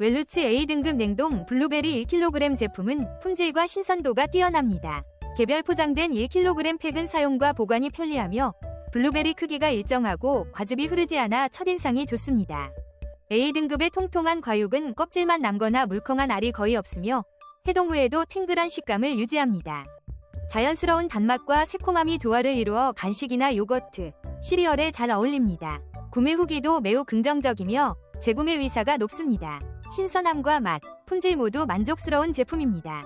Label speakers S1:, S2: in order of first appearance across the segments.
S1: 웰루츠 A등급 냉동 블루베리 1kg 제품은 품질과 신선도가 뛰어납니다. 개별 포장된 1kg 팩은 사용과 보관이 편리하며 블루베리 크기가 일정하고 과즙이 흐르지 않아 첫인상이 좋습니다. A등급의 통통한 과육은 껍질만 남거나 물컹한 알이 거의 없으며 해동 후에도 탱글한 식감을 유지합니다. 자연스러운 단맛과 새콤함이 조화를 이루어 간식이나 요거트, 시리얼에 잘 어울립니다. 구매 후기도 매우 긍정적이며 재구매 의사가 높습니다. 신선함과 맛, 품질 모두 만족스러운 제품입니다.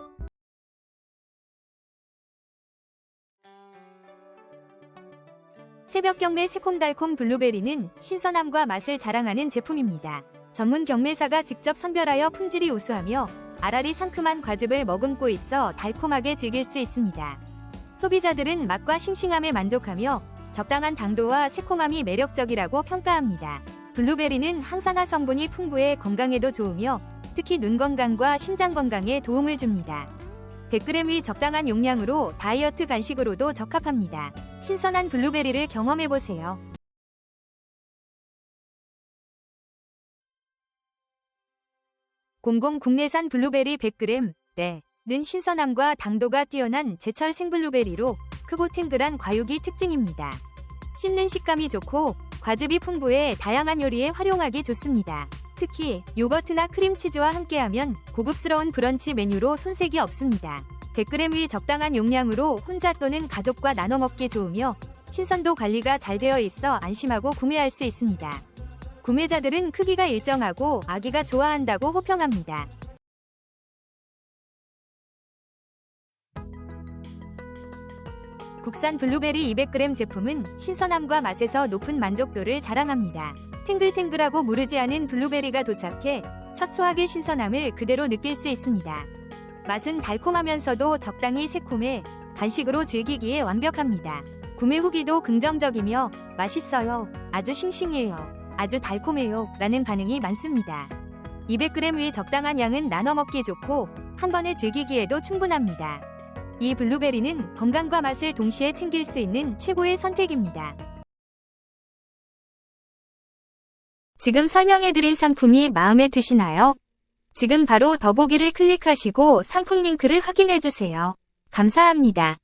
S1: 새벽 경매 새콤달콤 블루베리는 신선함과 맛을 자랑하는 제품입니다. 전문 경매사가 직접 선별하여 품질이 우수하며 알알이 상큼한 과즙을 머금고 있어 달콤하게 즐길 수 있습니다. 소비자들은 맛과 싱싱함에 만족하며 적당한 당도와 새콤함이 매력적이라고 평가합니다. 블루베리는 항산화 성분이 풍부해 건강에도 좋으며 특히 눈 건강과 심장 건강에 도움을 줍니다. 100g의 적당한 용량으로 다이어트 간식으로도 적합합니다. 신선한 블루베리를 경험해보세요. 공공 국내산 블루베리 100g, 네. 는 신선함과 당도가 뛰어난 제철 생블루베리로 크고 탱글한 과육이 특징입니다. 씹는 식감이 좋고 과즙이 풍부해 다양한 요리에 활용하기 좋습니다. 특히 요거트나 크림치즈와 함께하면 고급스러운 브런치 메뉴로 손색이 없습니다. 100g의 적당한 용량으로 혼자 또는 가족과 나눠 먹기 좋으며 신선도 관리가 잘 되어 있어 안심하고 구매할 수 있습니다. 구매자들은 크기가 일정하고 아기가 좋아한다고 호평합니다. 국산 블루베리 200g 제품은 신선함과 맛에서 높은 만족도를 자랑합니다. 탱글탱글하고 무르지 않은 블루베리가 도착해 첫 수확의 신선함을 그대로 느낄 수 있습니다. 맛은 달콤하면서도 적당히 새콤해 간식으로 즐기기에 완벽합니다. 구매 후기도 긍정적이며 맛있어요. 아주 싱싱해요. 아주 달콤해요. 라는 반응이 많습니다. 200g의 적당한 양은 나눠 먹기 좋고 한 번에 즐기기에도 충분합니다. 이 블루베리는 건강과 맛을 동시에 챙길 수 있는 최고의 선택입니다. 지금 설명해드린 상품이 마음에 드시나요? 지금 바로 더보기를 클릭하시고 상품 링크를 확인해주세요. 감사합니다.